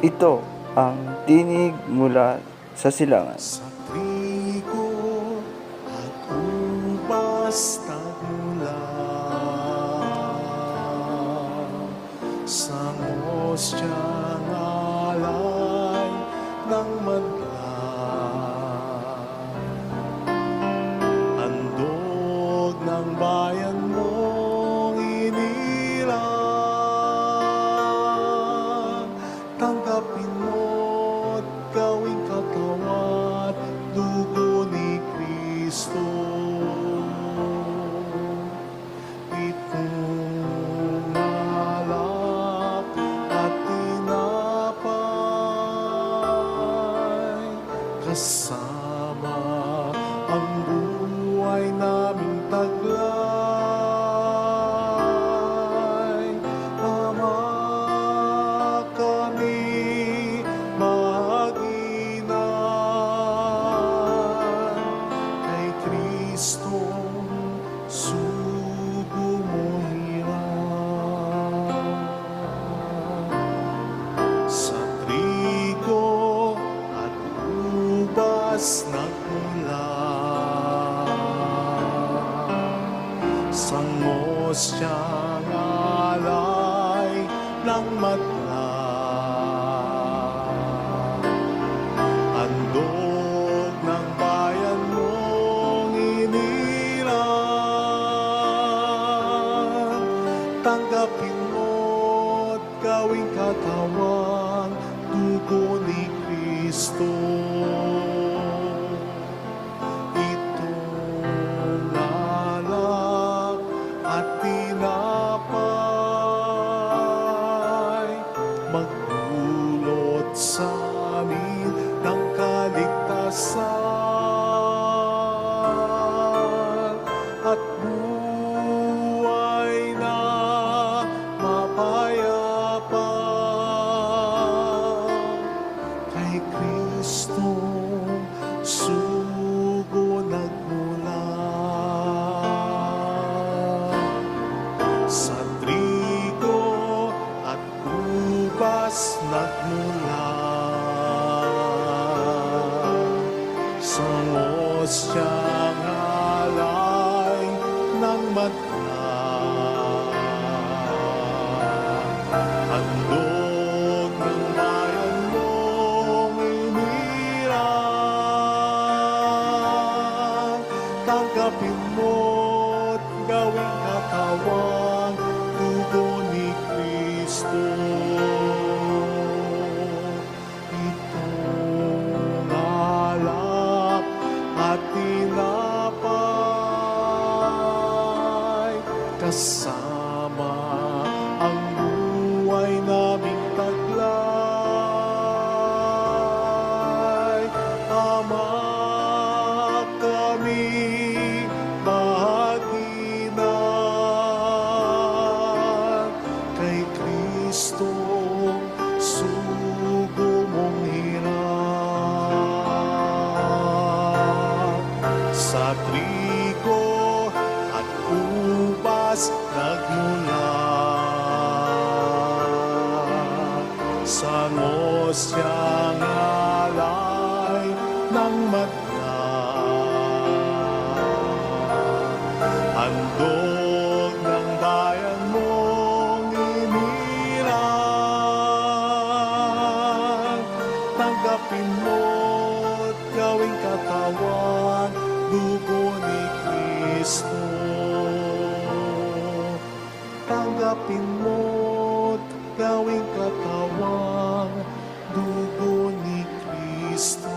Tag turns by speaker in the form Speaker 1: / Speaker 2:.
Speaker 1: Ito ang tinig mula sa silangan.
Speaker 2: Sa trigo at ubas nagmula Sa ngosyang Kristo Itong alak at tinapay Kasama Sa ngosyang alay ng madla Handog ng bayan mong inilang. Tanggapin mo't gawing katawan Dugo ni Kristo So. Sa ngosyang alay ng madla Handog ng bayan mong inilang Tanggapin mo't Kasama ang buhay naming taglay. Ama kami maginan Kay Kristo sugo mong hirap Sa trigo Sa ngosyang alay ng madla Handog ng bayan mong inilang Tanggapin mo't gawing katawan Dugo ni Kristo. Tanggapin mo't ikaw ay katawang dugo ni Kristo.